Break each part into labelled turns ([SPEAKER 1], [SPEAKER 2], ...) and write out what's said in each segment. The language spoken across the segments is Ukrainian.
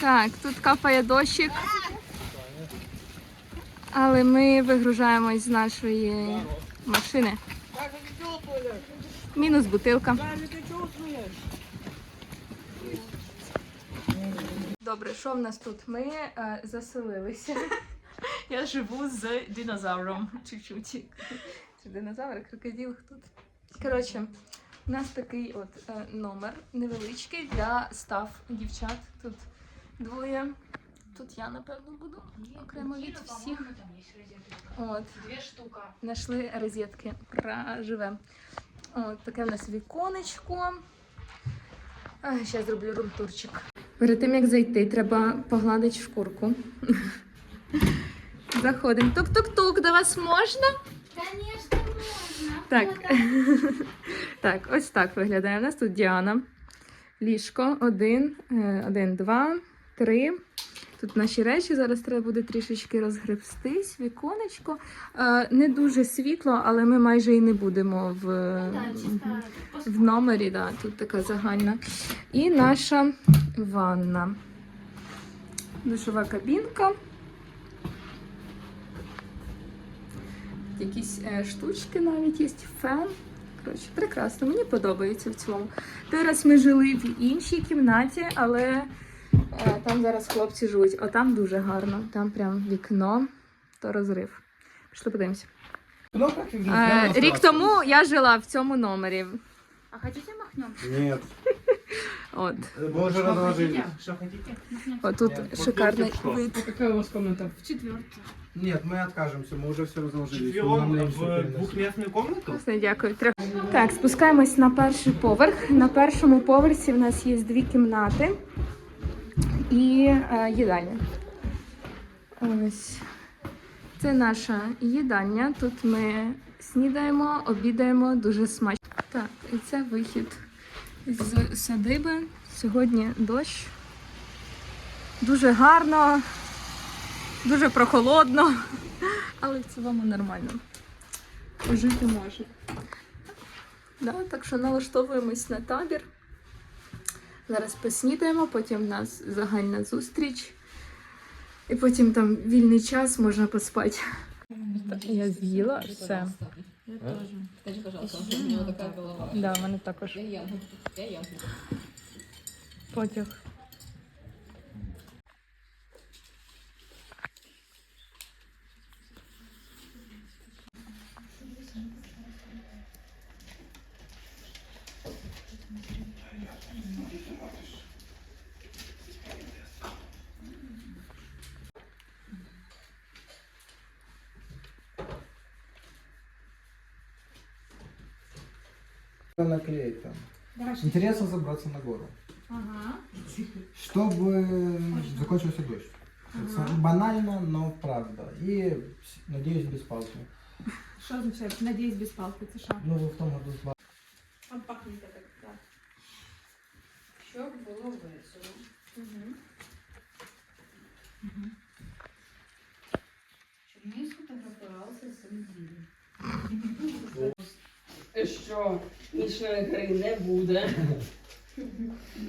[SPEAKER 1] Так, тут капає дощик. Але ми вигружаємось з нашої машини. Мінус бутилка. Добре, що в нас тут? Ми е, заселилися.
[SPEAKER 2] Я живу з динозавром чуть-чуть.
[SPEAKER 1] Чи динозавр, крокодил тут. Коротше, у нас такий от е, номер невеличкий для став дівчат. Тут двоє. Тут я, напевно, буду окремо від всіх. От.
[SPEAKER 2] Две штука.
[SPEAKER 1] Знайшли розетки. Проживемо. От таке в нас віконечко. Зараз зроблю румтурчик. Перед тим як зайти, треба погладити шкурку. Заходимо. Тук-тук-тук, до вас можна?
[SPEAKER 3] Можно.
[SPEAKER 1] Так. так, ось так виглядає. У нас тут Діана. Ліжко. Один, е, один, два, три. Тут наші речі. Зараз треба буде трішечки розгребстись, віконечко. Е, Не дуже світло, але ми майже і не будемо в, в номері. Да, тут така загальна. І наша ванна. Душова кабінка. Якісь е, штучки навіть є, фен. Коротше, прекрасно, мені подобається в цьому. Зараз ми жили в іншій кімнаті, але е, там зараз хлопці живуть. О, там дуже гарно. Там прям вікно, то розрив. Пішли подивимося.
[SPEAKER 4] Ну,
[SPEAKER 1] Е, рік тому я жила в цьому номері.
[SPEAKER 3] А хотите махнем?
[SPEAKER 4] Нет.
[SPEAKER 1] От.
[SPEAKER 4] Мы уже разложили.
[SPEAKER 5] Что хотите?
[SPEAKER 1] Отут
[SPEAKER 4] Нет,
[SPEAKER 1] шикарний
[SPEAKER 4] вот тут
[SPEAKER 1] вид.
[SPEAKER 5] Какая у вас комната?
[SPEAKER 3] В четвертую.
[SPEAKER 4] Нет, мы откажемся, мы уже все разложили.
[SPEAKER 5] Четвером
[SPEAKER 4] Нам
[SPEAKER 5] в
[SPEAKER 4] всё переносить.
[SPEAKER 5] двухместную комнату?
[SPEAKER 1] Класно, дякую. Трьох. Так, спускаємось на перший поверх. На першому поверсі в нас є дві кімнати і е, їдальня. Ось. Це наша їдальня. Тут ми снідаємо, обідаємо дуже смачно. Так, і це вихід з садиби. Сьогодні дощ. Дуже гарно, дуже прохолодно, але в цілому нормально. Жити може. Да, так що налаштовуємось на табір. Зараз поснідаємо, потім в нас загальна зустріч. І потім там вільний час можна поспати. Я з'їла все.
[SPEAKER 2] Скажи, пожалуйста, у него такая голова.
[SPEAKER 1] Да, в мене також
[SPEAKER 2] Я ягоду. Я ягоду.
[SPEAKER 1] потяг.
[SPEAKER 4] наклеить там? Интересно забраться на гору.
[SPEAKER 3] Ага.
[SPEAKER 4] Чтобы закончился дождь. Это Банально, но правда. И, надеюсь, без палки.
[SPEAKER 6] Що означає? Надіюсь, без палки. Це що?
[SPEAKER 4] Ну, в том году с палкой.
[SPEAKER 6] Там пахне так. так.
[SPEAKER 2] Щоб було весело. Щоб ми сфотографувалися з цим ділом.
[SPEAKER 7] Що нічної гри не буде.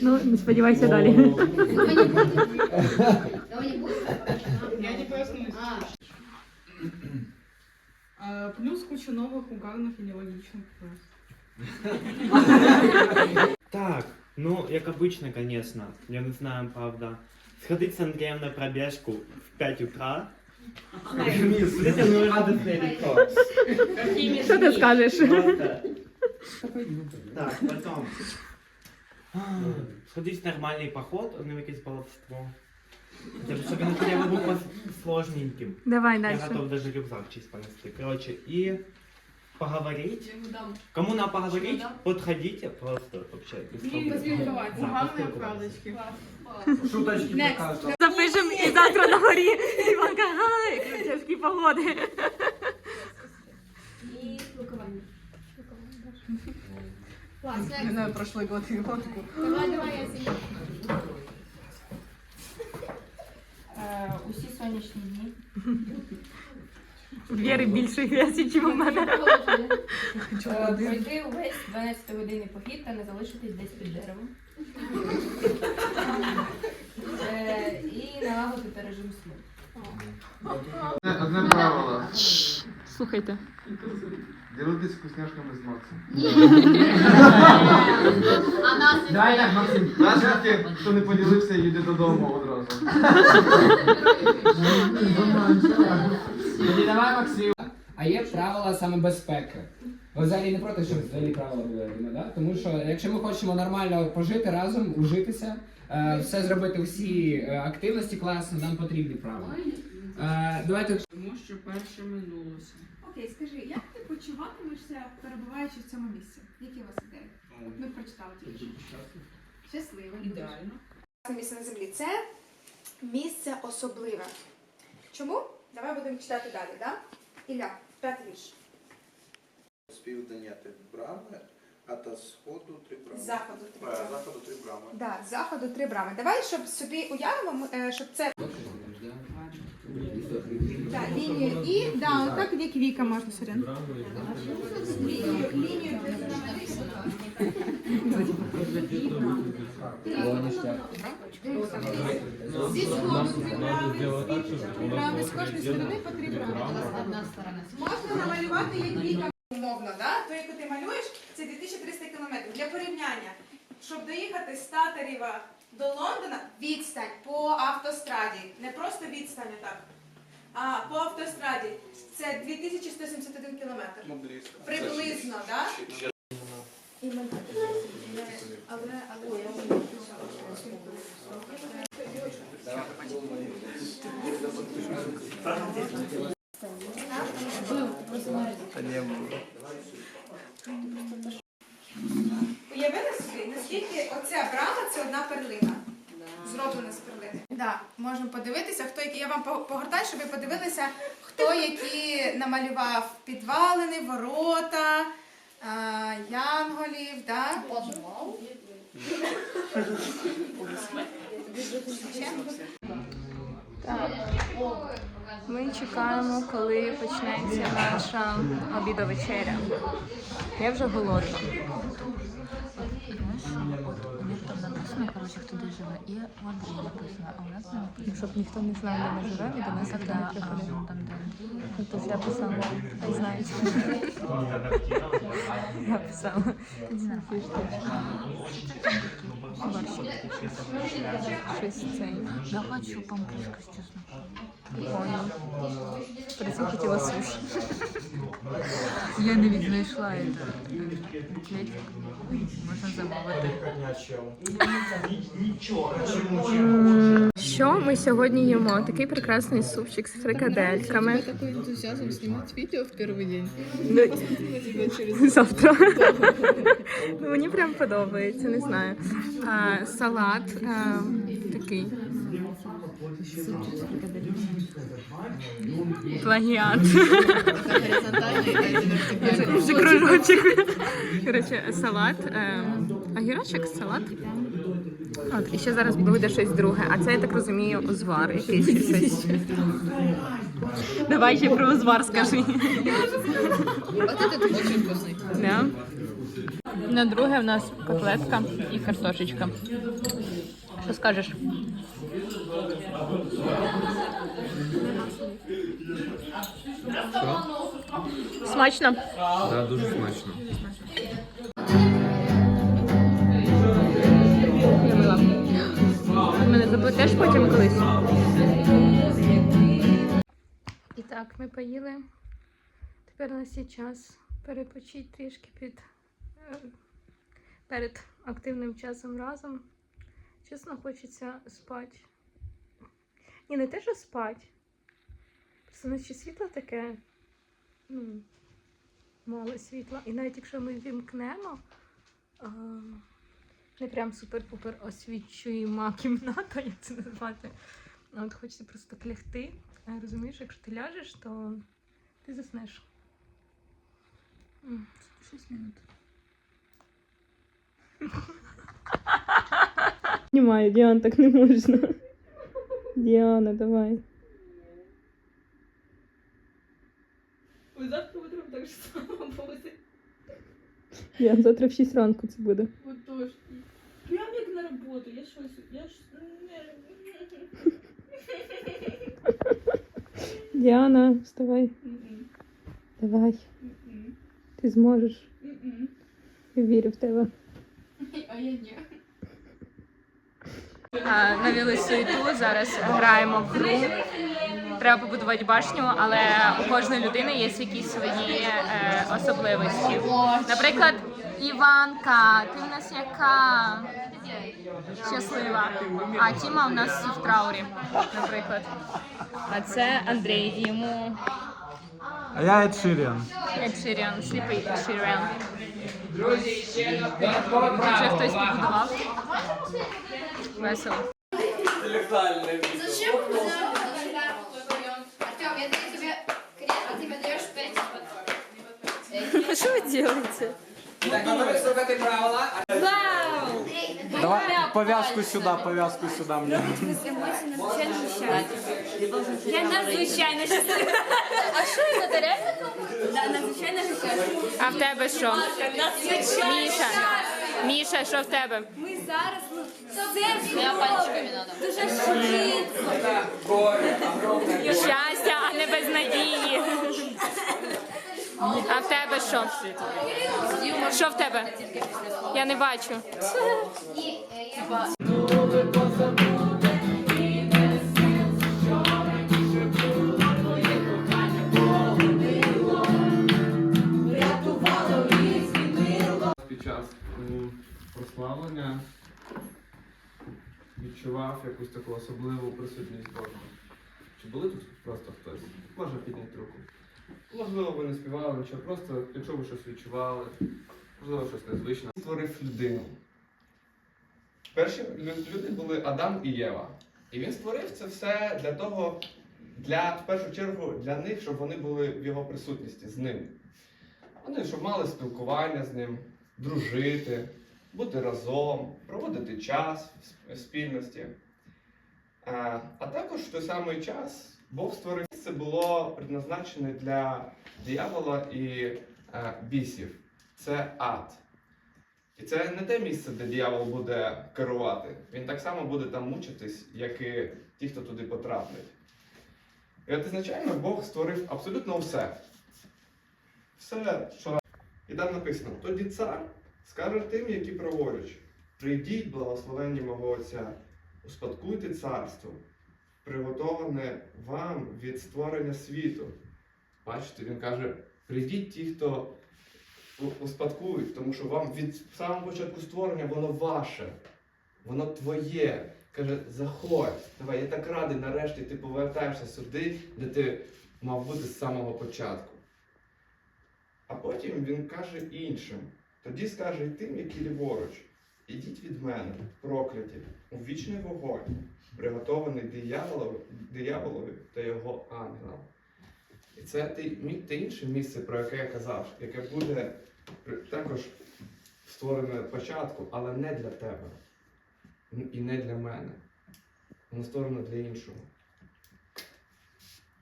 [SPEAKER 1] Ну, не сподівайся далі.
[SPEAKER 3] Кого не будет? Кого не будет?
[SPEAKER 6] Я не пояснюсь.
[SPEAKER 3] А,
[SPEAKER 6] А, плюс куча новых угарных и нелогичных фраз.
[SPEAKER 5] Так, ну, як обычно, конечно. Я не знаю, правда. Сходить с Андреем на пробежку в 5 утра. Это мой радостный рекорд.
[SPEAKER 1] Що ти скажеш?
[SPEAKER 5] Просто. Так, потом. Сходить в нормальный поход, ну якесь баловство. Я бы особенно хотя бы был по сложненьким.
[SPEAKER 1] Давай
[SPEAKER 5] Я
[SPEAKER 1] далі.
[SPEAKER 5] готов даже рюкзак чисто понести. Короче, и поговорить.
[SPEAKER 2] Я ему дам.
[SPEAKER 5] Кому надо поговорить,
[SPEAKER 2] Что, да?
[SPEAKER 5] подходите просто вообще. без
[SPEAKER 6] И
[SPEAKER 5] проблем.
[SPEAKER 6] поспілкуватися.
[SPEAKER 5] Да,
[SPEAKER 6] Гарні
[SPEAKER 5] поспілкуватися.
[SPEAKER 6] фразочки.
[SPEAKER 4] Шуточки
[SPEAKER 6] Next.
[SPEAKER 4] покажут.
[SPEAKER 1] Запишемо і завтра на горі. Іванка, гай, тяжкі погоди.
[SPEAKER 3] и спілкування.
[SPEAKER 6] Не знаю, прошлый год и годку.
[SPEAKER 3] Давай, давай, я сниму.
[SPEAKER 2] Е, Усі сонячні дні.
[SPEAKER 1] Віри більше версій, ніж у мене.
[SPEAKER 8] Е, Пройти увесь 12 годинний похід та не залишитись десь під деревом. Е, І налагодити режим сну.
[SPEAKER 9] Одне правило.
[SPEAKER 1] Слухайте.
[SPEAKER 9] Ділитись вкусняшками з Максом.
[SPEAKER 4] Давай так, Максим.
[SPEAKER 9] Навіть хто не поділився, їде додому одразу.
[SPEAKER 10] Тоді давай, Максим. А є правила саме безпеки. Ви взагалі не проти, щоб взагалі правила були, да? Тому що якщо ми хочемо нормально пожити разом, ужитися, е, все зробити, всі е, активності класно, нам потрібні правила. Е, давайте
[SPEAKER 7] Тому що перше минулося.
[SPEAKER 6] Окей, скажи, як ти почуватимешся, перебуваючи в цьому місці? Які у вас ідеї? От ми прочитали тільки. що. Щасливо.
[SPEAKER 7] Ідеально.
[SPEAKER 1] Місце на землі це місце особливе. Чому? Давай будемо читати далі, да? Ілля, п'ятий вірш.
[SPEAKER 4] З південня три брами, а та з сходу три брами.
[SPEAKER 1] З заходу три
[SPEAKER 4] А,
[SPEAKER 1] брами.
[SPEAKER 4] заходу три брами.
[SPEAKER 1] Да, з заходу три брами. Давай, щоб собі уявимо, е, щоб це да, лінію і да, отак як віка можна сорян. Лінію, лінію Зі сходу три брами, з півдня три брами, з кожної сторони по три брами. Можна намалювати як віка умовно, да? то яку ти малюєш, це 2300 кілометрів. Для порівняння, щоб доїхати з Татарєва до Лондона, відстань по автостраді. Не просто відстань так, а по автостраді. Це 2171 кілометр. Приблизно, так? Але, але Уявили собі, наскільки оця брама це одна перлина. Зроблена з перлини. Да, можемо подивитися, хто які. Я вам по- погортаю, щоб ви подивилися, хто які намалював підвалини, ворота, а, янголів, да? Так. Ми чекаємо, коли почнеться наша обідовечеря. Я вже голодна.
[SPEAKER 8] Написано, короче, хто де живе, і в Андрії написано, а у нас не написано.
[SPEAKER 1] Щоб ніхто не знав, де ми живемо, і до нас ніхто не приходив.
[SPEAKER 8] там де Андрій.
[SPEAKER 1] Тобто я писала, хай знають. Я писала. Ти штучки. Борщик. Щось цей.
[SPEAKER 8] Я хочу помпушку з чесноком.
[SPEAKER 1] Перед цим хотіла суші.
[SPEAKER 8] Я не віднайшла это. Плетик. Можна замовити.
[SPEAKER 1] Що ми сьогодні їмо? Такий прекрасний супчик з фрикадельками.
[SPEAKER 6] Такой энтузиазм снимать видео в первый день.
[SPEAKER 1] Завтра. Ну, мені прям подобається, не знаю. А, салат а, такий. Плагіат. Це кружочок. Коротше, салат. е, Огірочок, салат. От, і ще зараз буде щось друге. А це, я так розумію, узвар якийсь. щось. Давай ще про узвар скажи. Да. На друге в нас котлетка і картошечка. Що скажеш? Смачно?
[SPEAKER 9] Так, дуже смачно.
[SPEAKER 1] Мене потім колись? І так, ми поїли. Тепер у нас є час перепочити трішки під, е, перед активним часом разом. Чесно, хочеться спати. Ні, не те, що спати. Просто ночі світло таке. Ну, мало світла. І навіть якщо ми вімкнемо, не прям супер-пупер освічуємо кімната, як це назвати. От хочеться просто так лягти. А розумієш, якщо ти ляжеш, то ти заснеш. М, 6 минут. Знімаю, Діан, так не можна. Діана, давай.
[SPEAKER 8] коли ж сама буде.
[SPEAKER 1] Я завтра в 6 ранку це буде.
[SPEAKER 8] Отож. Прям як на роботу. Я щось. Я ж.
[SPEAKER 1] Діана, вставай. Давай. Ти зможеш. Я вірю в тебе.
[SPEAKER 8] А я ні.
[SPEAKER 1] Навіли суету, зараз граємо в гру. Треба побудувати башню, але у кожної людини є якісь свої е, особливості. Наприклад, Іванка, ти в нас яка щаслива. А Тіма у нас в траурі, наприклад. А це Андрій, йому
[SPEAKER 4] А я Ed Sheeran.
[SPEAKER 1] Ed Sheeran, сліпий Ed Sheeran.
[SPEAKER 10] Друзі, ще додаткове
[SPEAKER 1] Вже хтось побудував. Весело.
[SPEAKER 3] Зачем вы взял? Артем, я даю тебе крест, а ты мне даешь пять.
[SPEAKER 1] Що ви робите?
[SPEAKER 10] Так, готові слухати правила?
[SPEAKER 4] Давай повязку сюда, повязку сюда мне.
[SPEAKER 1] Я надзвичайно щаслива. А що це реально? Да, надзвичайно щаслива. А в тебе що? Міша. Міша, що в тебе?
[SPEAKER 3] Ми зараз, ну, все Я пальчиками надо. Дуже.
[SPEAKER 10] Горе, огромне.
[SPEAKER 1] Щастя, а не безнадії. А в тебе що? Що в тебе? Я не бачу.
[SPEAKER 3] Е,
[SPEAKER 9] Під час прославлення відчував якусь таку особливу присутність Бога. Чи були тут просто хтось? Можна підняти руку. Можливо, ви не співали нічого, просто якщо ви щось відчували, можливо, щось незвичне. Створив людину. Перші люди були Адам і Єва. І він створив це все для того, для, в першу чергу, для них, щоб вони були в його присутності з ним. Вони щоб мали спілкування з ним, дружити, бути разом, проводити час в спільності. А, а також в той самий час Бог створив це було предназначене для диявола і е, бісів. Це ад. І це не те місце, де диявол буде керувати. Він так само буде там мучитись, як і ті, хто туди потраплять. І от ізначально Бог створив абсолютно все. Все, що і там написано: тоді цар скаже тим, які праворуч, прийдіть, благословенні мого Отця, успадкуйте царство, приготоване вам від створення світу. Бачите, він каже: прийдіть ті, хто успадкують, тому що вам від самого початку створення воно ваше, воно твоє. Каже, заходь, давай, я так радий, нарешті ти повертаєшся сюди, де ти мав бути з самого початку. А потім він каже іншим. Тоді скаже і тим, які ліворуч. Ідіть від мене, прокляті, у вічний вогонь, приготований дияволові, дияволові та його ангелам. І це те, інше місце, про яке я казав, яке буде також створене спочатку, але не для тебе. І не для мене. Воно створено для іншого.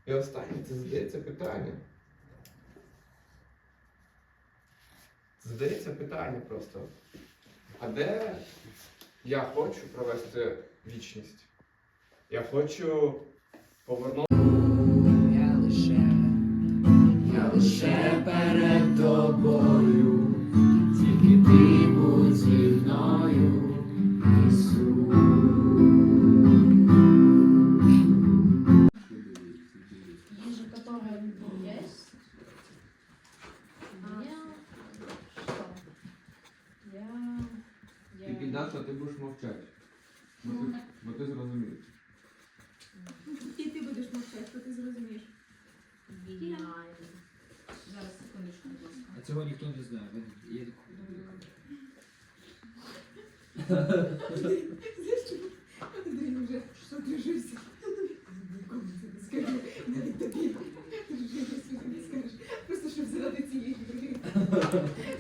[SPEAKER 9] І останнє це здається питання. Задається питання просто. А де я хочу провести вічність? Я хочу повернути.
[SPEAKER 10] Я лише, я лише перед тобою, цього ніхто не знає. Є
[SPEAKER 6] Знаєш, чому? Андрій вже що одружився. Нікому це не скажу. Навіть тобі. Одружився, не скажеш. Просто щоб заради цієї гри.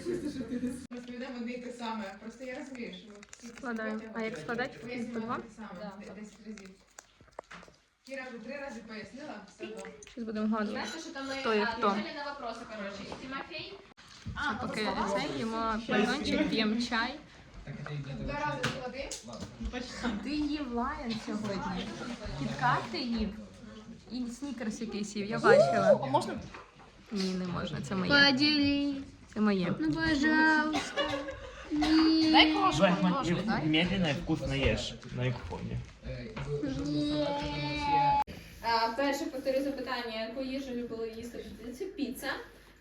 [SPEAKER 6] Просто щоб ти не
[SPEAKER 11] Розповідаємо одне і те саме. Просто я розумію, що всі ці
[SPEAKER 1] А як складати? По два?
[SPEAKER 11] те саме,
[SPEAKER 3] Да,
[SPEAKER 11] де-
[SPEAKER 3] так.
[SPEAKER 11] 10 разів. Кіра вже три рази пояснила, все добре.
[SPEAKER 1] Зараз будемо гадувати.
[SPEAKER 3] Что там а, на вопросы, короче. И Тимофей.
[SPEAKER 1] Це поки це їмо батончик, п'ємо чай. Ти їв лайон сьогодні. Кіткат ти їв. І снікерс якийсь їв, я бачила. А можна? Ні, не можна, це моє.
[SPEAKER 3] Подели.
[SPEAKER 1] Це моє.
[SPEAKER 3] Ну, пожалуйста.
[SPEAKER 1] Дай крошку,
[SPEAKER 5] медленно и вкусно ешь на
[SPEAKER 8] А, перше повторю запитання, яку їжу любили їсти дитинстві? Піца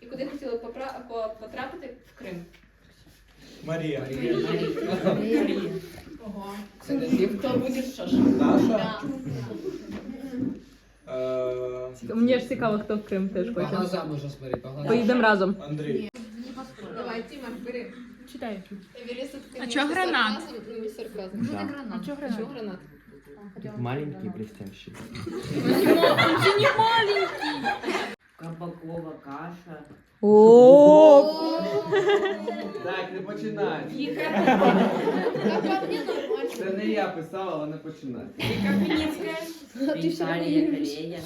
[SPEAKER 8] І куди хотіли попра- по- потрапити в Крим?
[SPEAKER 4] Марія.
[SPEAKER 11] Ого.
[SPEAKER 10] Це не зів.
[SPEAKER 8] Хто буде що ж?
[SPEAKER 4] Даша. Е,
[SPEAKER 1] Мені ж цікаво, хто в Крим теж
[SPEAKER 10] По глазам уже смотри, по глазам.
[SPEAKER 1] Поїдемо разом.
[SPEAKER 4] Андрій.
[SPEAKER 11] Давай, Тіма, бери.
[SPEAKER 1] Читай.
[SPEAKER 3] Эверест это,
[SPEAKER 1] А чё гранат?
[SPEAKER 3] сарказм, ну, не сарказм.
[SPEAKER 5] Да.
[SPEAKER 1] А чого гранат?
[SPEAKER 3] Чё гранат?
[SPEAKER 5] Маленький блестящий.
[SPEAKER 7] Кабакова каша.
[SPEAKER 1] О!
[SPEAKER 9] Так, не починай. Це не я писав, але не починай.
[SPEAKER 7] Віталія Корея.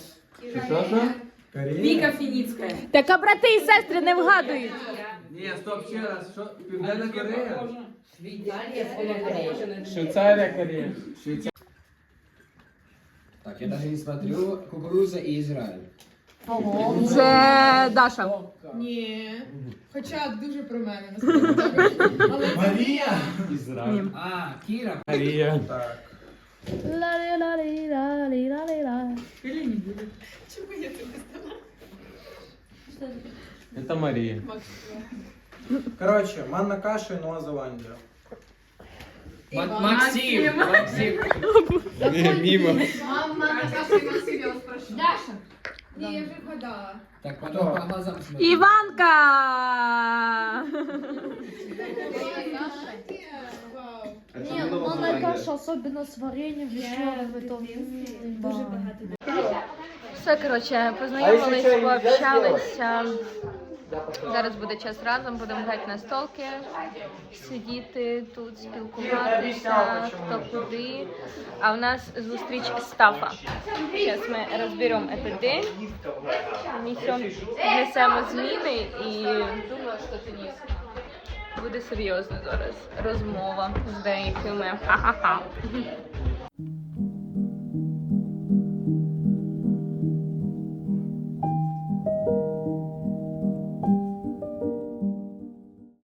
[SPEAKER 9] Що, що?
[SPEAKER 4] Каріна.
[SPEAKER 7] Фініцька.
[SPEAKER 1] Так а брати і сестри не вгадують.
[SPEAKER 9] Ні, стоп, ще раз. Що? Південна Корея?
[SPEAKER 7] Віталія Корея.
[SPEAKER 5] Швейцария, Корея.
[SPEAKER 10] Так, я даже не смотрю. Кукуруза и Израиль.
[SPEAKER 1] Це Даша.
[SPEAKER 11] Ні. Хоча дуже про мене, насправді. Але
[SPEAKER 4] Марія.
[SPEAKER 5] Израиль.
[SPEAKER 10] А, Кира.
[SPEAKER 5] Корея.
[SPEAKER 4] Так.
[SPEAKER 11] чому я це не знала?
[SPEAKER 5] Это Мария.
[SPEAKER 4] Коротше, манна каша і Нова Зеландія.
[SPEAKER 10] Ма- Максим. Максим.
[SPEAKER 5] Мимо.
[SPEAKER 11] Мама Наташа і Максим спрашиваю.
[SPEAKER 3] Даша.
[SPEAKER 11] Ні, я вже вгадала.
[SPEAKER 10] Так, потом по глазам смотри.
[SPEAKER 1] Іванка!
[SPEAKER 9] Ні, каша.
[SPEAKER 6] особенно с вареньем, вишневым, это дуже багато.
[SPEAKER 1] Все, коротше, познайомились, пообщалися. Зараз буде час разом, будемо грати на столки, сидіти тут, спілкуватися, хто куди. А в нас зустріч Стафа. Зараз ми розберемо цей день, внесемо зміни і думаю, що тоді буде серйозно зараз розмова з деякими. Ха-ха-ха.